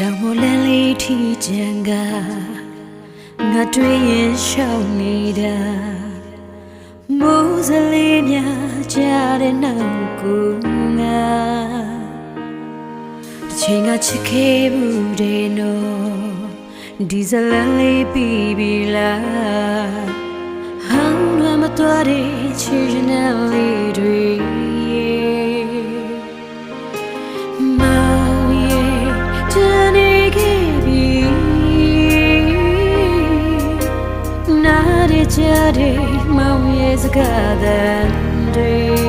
တောင်မလန်းလေးထီကြံကငါတွေ့ရင်ရှောင်နေတာမိုးစလေးများကြားတဲ့နောက်ကိုငါတစ်ချိန်ကချစ်ခဲ့ဘူးတဲ့နော်ဒီဇလန်လေးပြီးပြီလားဟောင်းလွမ်းမတော်တဲ့ချစ်ရတဲ့လေးတွေ နားရကြတဲ့မောင်ရဲ့စကားသံတွေ